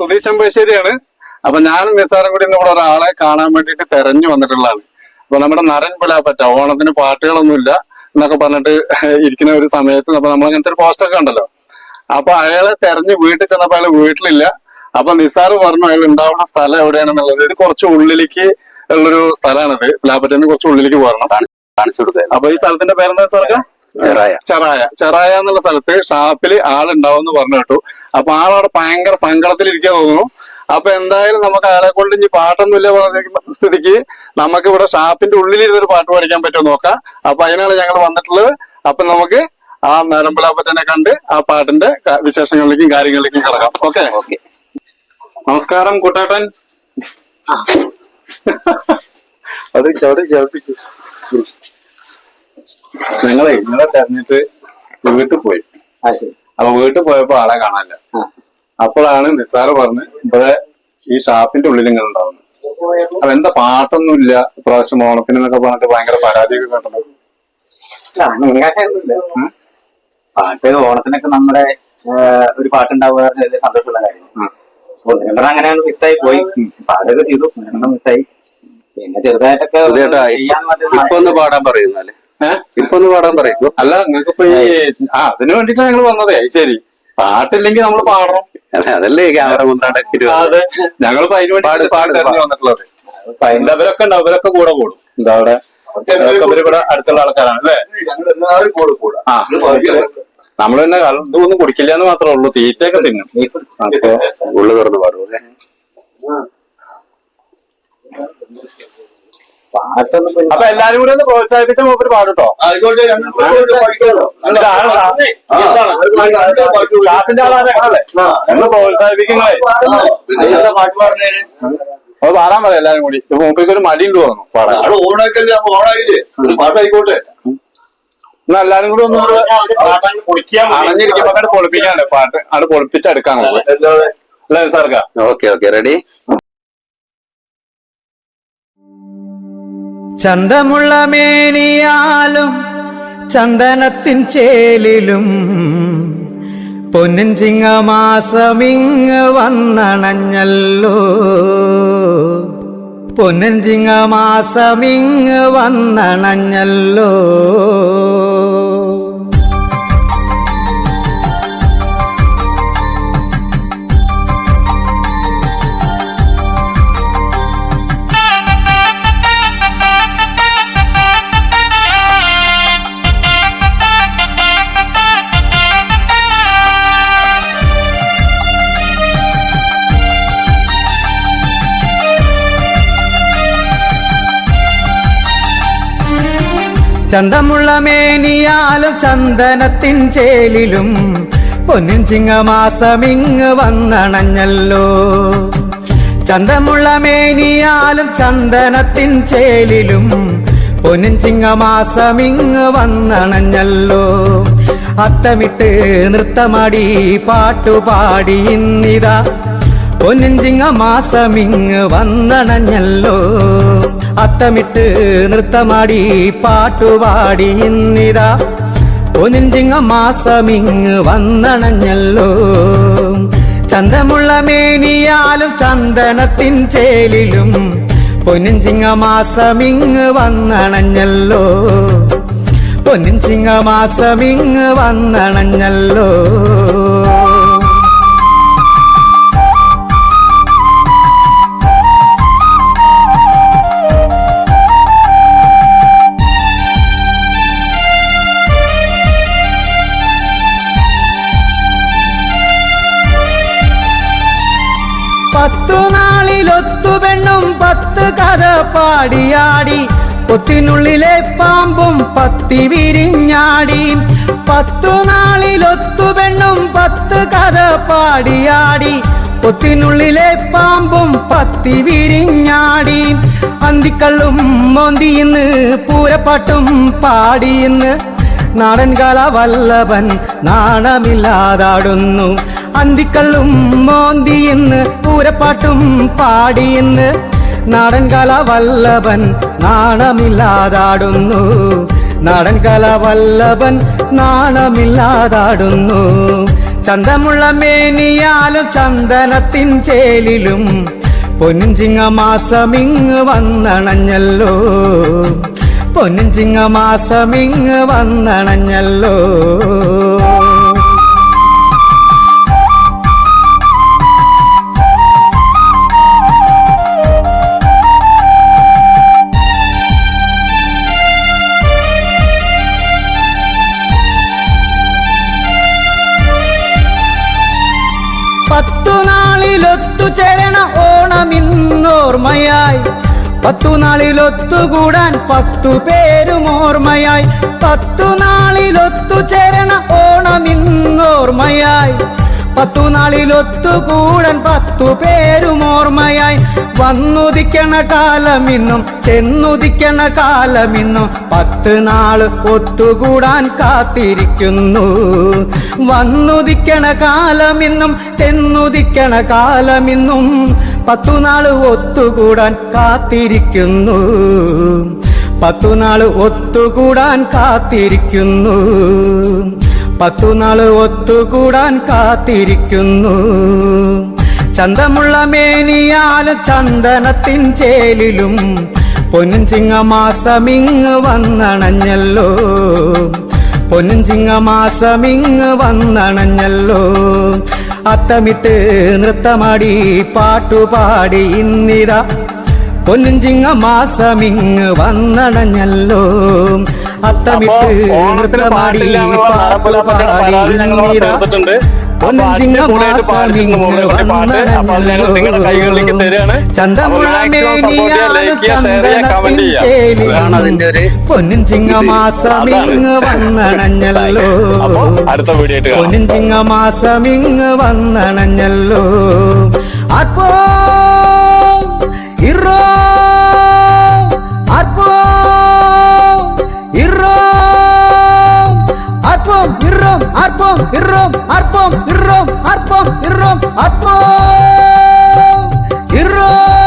സുധീ ചെമ്പശ്ശേരിയാണ്. അപ്പൊ ഞാനും നിസാറും കൂടി ഇവിടെ ഒരാളെ കാണാൻ വേണ്ടിയിട്ട് തെരഞ്ഞു വന്നിട്ടുള്ളതാണ്. അപ്പൊ നമ്മുടെ നരൻ പിളാപ്പറ്റ ഓണത്തിന് പാട്ടുകളൊന്നുമില്ല എന്നൊക്കെ പറഞ്ഞിട്ട് ഇരിക്കുന്ന ഒരു സമയത്ത് അപ്പൊ നമ്മൾ അങ്ങനത്തെ ഒരു പോസ്റ്റൊക്കെ ഉണ്ടല്ലോ അപ്പൊ അയാളെ തെരഞ്ഞ് വീട്ടിൽ ചെന്നപ്പോ അയാൾ വീട്ടിലില്ല. അപ്പൊ നിസാറ് പറഞ്ഞു അയാൾ ഉണ്ടാവുന്ന സ്ഥലം എവിടെയാണെന്നുള്ളത്. ഇത് കുറച്ച് ഉള്ളിലേക്ക് ഉള്ളൊരു സ്ഥലമാണിത്. പിലാപ്പറ്റന്ന് കുറച്ച് ഉള്ളിലേക്ക് പോകണം കാണിച്ചു കൊടുത്തത് അപ്പൊ ഈ സ്ഥലത്തിന്റെ പേരെന്താ സാർക്ക് ചെറായ. ചെറായ. എന്നുള്ള സ്ഥലത്ത് ഷാപ്പിൽ ആളുണ്ടാവും എന്ന് പറഞ്ഞു കേട്ടു. അപ്പൊ ആളവിടെ ഭയങ്കര സങ്കടത്തിലിരിക്കാൻ തോന്നുന്നു. അപ്പൊ എന്തായാലും നമുക്ക് ആളെ കൊണ്ട് ഇനി പാട്ടൊന്നുമില്ല പറഞ്ഞ സ്ഥിതിക്ക് നമുക്ക് ഇവിടെ ഷാപ്പിന്റെ ഉള്ളിലിരുന്നൊരു പാട്ട് പഠിക്കാൻ പറ്റുമോ നോക്കാം. അപ്പൊ അതിനാണ് ഞങ്ങൾ വന്നിട്ടുള്ളത്. അപ്പൊ നമുക്ക് ആ മേരമ്പലാപ്പറ്റനെ കണ്ട് ആ പാട്ടിന്റെ വിശേഷങ്ങളിലേക്കും കാര്യങ്ങളിലേക്കും കിടക്കാം. ഓക്കെ? നമസ്കാരം കുട്ടേട്ടൻ. അത് ചവിടി ചേർപ്പിച്ചു ഞങ്ങളെ ഇന്നലെ തെരഞ്ഞിട്ട് വീട്ടിൽ പോയി. അപ്പൊ വീട്ടിൽ പോയപ്പോ ആളെ കാണാനില്ല. അപ്പോഴാണ് നിസാറ് പറഞ്ഞ് ഇവിടെ ഈ ഷാപ്പിന്റെ ഉള്ളിൽ ഇങ്ങനെ ഉണ്ടാവുന്നത്. അപ്പൊ എന്താ പാട്ടൊന്നുമില്ല ഇപ്രാവശ്യം ഓണത്തിന് എന്നൊക്കെ പറഞ്ഞിട്ട് ഭയങ്കര പരാതിയൊക്കെ കേട്ടല്ലോ. പാട്ട് ഓണത്തിനൊക്കെ നമ്മുടെ ഒരു പാട്ടുണ്ടാവുക സന്തോഷമുള്ള കാര്യം. അങ്ങനെയാണ് മിസ്സായി പോയി. പാടൊക്കെ ചെയ്തു മിസ്സായി പിന്നെ ചെറുതായിട്ടൊക്കെ ഇപ്പൊ ഒന്ന് പാടാൻ പറയുന്നാൽ. ഏഹ് ഇപ്പൊ ഒന്ന് പാടാൻ പറയും. അല്ല നിങ്ങൾക്ക് ഇപ്പൊ ഈ ആ. അതിനു വേണ്ടിട്ടാണ് ഞങ്ങൾ വന്നതേ. ശരി. പാട്ടില്ലെങ്കിൽ നമ്മൾ പാടണം. അതല്ലേ ക്യാമറ മുന്നാടൊക്കെ അതെ. ഞങ്ങളിപ്പോ അതിന് വേണ്ടി പാട്ട് തെരഞ്ഞു വന്നിട്ടുള്ളത്. അവരൊക്കെ ഉണ്ട് അവരൊക്കെ കൂടെ കൂടും. എന്താ അവിടെ? ഇവിടെ അടുത്തുള്ള ആൾക്കാരാണ് അല്ലേ? ആ. നമ്മൾ തന്നെ കാലം ഇതൊന്നും കുടിക്കില്ല എന്ന് മാത്രമേ ഉള്ളൂ. തീറ്റയൊക്കെ തിന്നും. അപ്പൊ ഉള്ളു തുറന്ന് പാടും അപ്പൊ എല്ലാരും കൂടെ ഒന്ന് പ്രോത്സാഹിപ്പിച്ച മൂപ്പര് പാടുട്ടോ? ക്ലാസിന്റെ ആളാണ് ഞങ്ങളല്ലേ ഞങ്ങൾ പ്രോത്സാഹിപ്പിക്കുന്നേ അത് പാടാൻ പറയാം എല്ലാരും കൂടി. മൂപ്പയ്ക്ക് ഒരു മടി ഉണ്ട് തോന്നുന്നു പാടാൻ. ഓണാക്കല്ലേ അപ്പൊ ഓണായില്ലേ? പാട്ടായിക്കോട്ടെ. എന്നാ എല്ലാരും കൂടി ഒന്ന് അണഞ്ഞിരിക്കുമ്പോ പൊളിപ്പിക്കാണ്ട് പാട്ട്? അവിടെ പൊളിപ്പിച്ചെടുക്കാൻ അല്ലേ സാർക്കാ? Okay okay ready? ചന്തമുള്ള മേനിയാലും ചന്ദനത്തിൻ ചേലിലും പൊന്നിൻ ചിങ്ങമാസമിങ് വന്നണഞ്ഞല്ലോ. പൊന്നിൻ ചിങ്ങമാസമിങ് വന്നണഞ്ഞല്ലോ. ചന്തമുള്ള മേനിയാലും ചന്ദനത്തിൻ ചേലിലും പൊന്നിൻ ചിങ്ങമാസമിങ് വന്നണഞ്ഞല്ലോ. ചന്തമുള്ള മേനിയാലും ചന്ദനത്തിൻ ചേലിലും പൊന്നിൻ ചിങ്ങമാസമിങ് വന്നണഞ്ഞല്ലോ. അത്തമിട്ട് നൃത്തമാടി പാട്ടുപാടി ഇന്നിതാ. പൊന്നിൻ ചിങ്ങമാസമിങ് വന്നണഞ്ഞല്ലോ. അത്തമിട്ട് നൃത്തമാടി പാട്ടുപാടി ഇന്നിതാ. പൊന്നിൻ മാസമിങ് വന്നണഞ്ഞല്ലോ. ചന്തമുള്ള മേനിയാലും ചന്ദനത്തിൻ ചേലിലും പൊന്നിഞ്ചിങ്ങ മാസമിങ് വന്നണഞ്ഞല്ലോ. പൊന്നിഞ്ചിങ്ങ മാസമിങ് വന്നണഞ്ഞല്ലോ. നാളിലൊത്തു പെണ്ണും പത്ത് കഥ പാടിയാടി. പൊത്തിനുള്ളിലെ പാമ്പും പത്തി വിരിഞ്ഞാടി. പത്തു നാളിലൊത്തു പെണ്ണും പത്ത് കഥ പാടിയാടി. പൊത്തിനുള്ളിലെ പാമ്പും പത്തി വിരിഞ്ഞാടി. അന്തിക്കള്ളും മോന്തിയിന്ന് പൂരപ്പാട്ടും പാടിയിന്ന് നാടൻ കല വല്ലഭൻ നാണമില്ലാതാടുന്നു. അന്തിക്കള്ളും മോന്തിയെന്ന് പൂരപ്പാട്ടും പാടിയെന്ന് നാടൻ കല വല്ലഭൻ നാണമില്ലാതാടുന്നു. നാടൻ കല വല്ലഭൻ നാണമില്ലാതാടുന്നു. ചന്തമുള്ള മേനിയാലും ചന്ദനത്തിൻ ചേലിലും പൊൻചിങ്ങ മാസമിങ് വന്നണഞ്ഞല്ലോ. പൊന്നിഞ്ചിങ്ങ മാസമിങ് വന്നണഞ്ഞല്ലോ. പത്തു നാളിലൊത്തുചേരണ ഓണമിന്നോർമ്മയായി പത്തു നാളിലൊത്തുകൂടാൻ പത്തു പേരും ഓർമ്മയായി. പത്തു നാളിലൊത്തുചേരണ ഓണമിന്നോർമ്മയായി പത്തു നാളിലൊത്തുകൂടാൻ പത്തു പേരും ഓർമ്മയായി. വന്നുദിക്കണ കാലമിന്നും ചെന്നുദിക്കണ കാലമിന്നും പത്ത് നാൾ ഒത്തുകൂടാൻ കാത്തിരിക്കുന്നു. വന്നുദിക്കണ കാലമിന്നും ചെന്നുദിക്കണ കാലമിന്നും പത്തു നാൾ ഒത്തുകൂടാൻ കാത്തിരിക്കുന്നു. പത്തുനാൾ ഒത്തുകൂടാൻ കാത്തിരിക്കുന്നു. പത്തുനാൾ ഒത്തുകൂടാൻ കാത്തിരിക്കുന്നു. ചന്തമുള്ള മേനിയാലും ചന്ദനത്തിൻ ചേലിലും പൊന്നും മാസമിങ് വന്നണഞ്ഞല്ലോ. പൊന്നും മാസമിങ് വന്നണഞ്ഞല്ലോ. അത്തമിട്ട് നൃത്തമാടി പാട്ടുപാടി ഇന്നിതാ. പൊന്നിഞ്ചിങ്ങ ചിങ്ങ മാസമിങ് വന്നണഞ്ഞല്ലോ അത്തമിട്ട് നൃത്തമാടി പാട്ടുപാടി എന്നുള്ള പൊന്നും ചിങ്ങ മാസമിങ് വന്നണഞ്ഞല്ലോ. പൊന്നും വന്നണഞ്ഞല്ലോ. അപ്പോ ഇറോ அற்பம் இர்றோம் அற்பம் இர்றோம் அற்பம் இர்றோம்